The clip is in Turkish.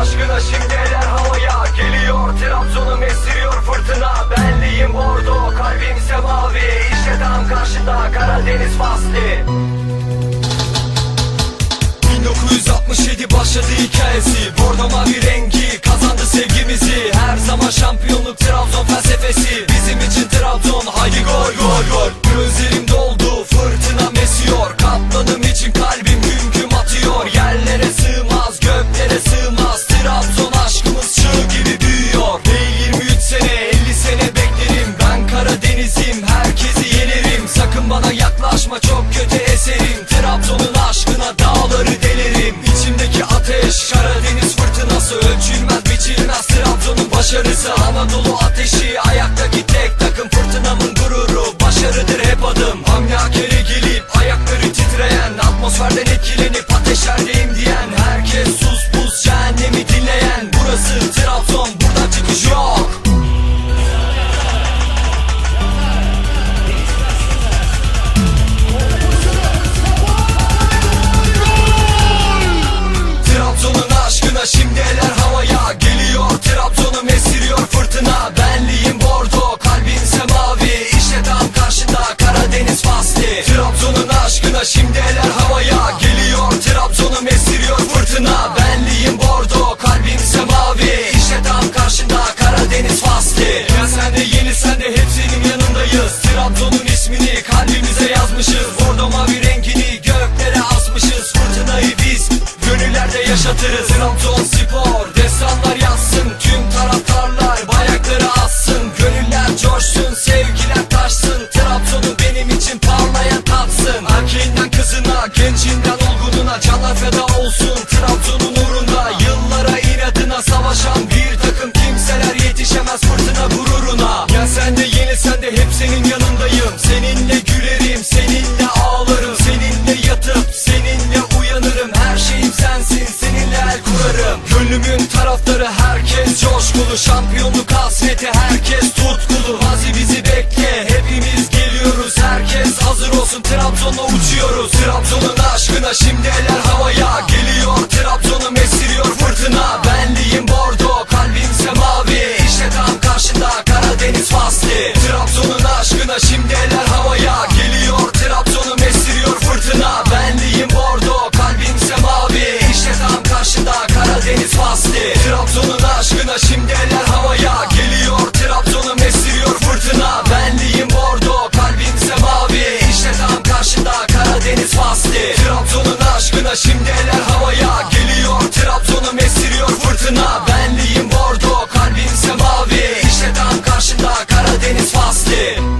aşkına şimdi eller havaya Geliyor Trabzon'um esiriyor fırtına. Benliğim bordo kalbimse mavi İşte tam karşında Karadeniz fasli. 1967 başladı hikayesi. Bordo mavi rengi kazandı sevgimizi. Her zaman şampiyonluk Trabzon felsefesi. Pressure it on yollardayız Trabzon'un ismini kalbimize yazmışız. Bordo mavi rengini göklere asmışız. Fırtınayı biz gönüllerde yaşatırız. Trabzon spor dolu Şampiyonluk hasreti herkes tutkulu. Vazi bizi bekle hepimiz geliyoruz. Herkes hazır olsun Trabzon'la uçuyoruz. Trabzon'un aşkına şimdi eller havaya Geliyor. Trabzon'u mesiriyor fırtına. Benliğim bordo kalbimse mavi İşte tam karşında Karadeniz fasli. Trabzon'un aşkına şimdi eller havaya Geliyor. Trabzon'u mesiriyor fırtına. Benliğim bordo kalbimse mavi İşte tam karşında Karadeniz fasli. Trabzon'un başına şimdi eller havaya Geliyor. Trabzon'u mesliyor fırtına. Benliğim bordo kalbimse mavi İşte tam karşında Karadeniz fasli. Trabzon'un aşkına şimdi eller havaya Geliyor. Trabzon'u mesliyor fırtına. Benliğim bordo kalbimse mavi İşte tam karşında Karadeniz fasli.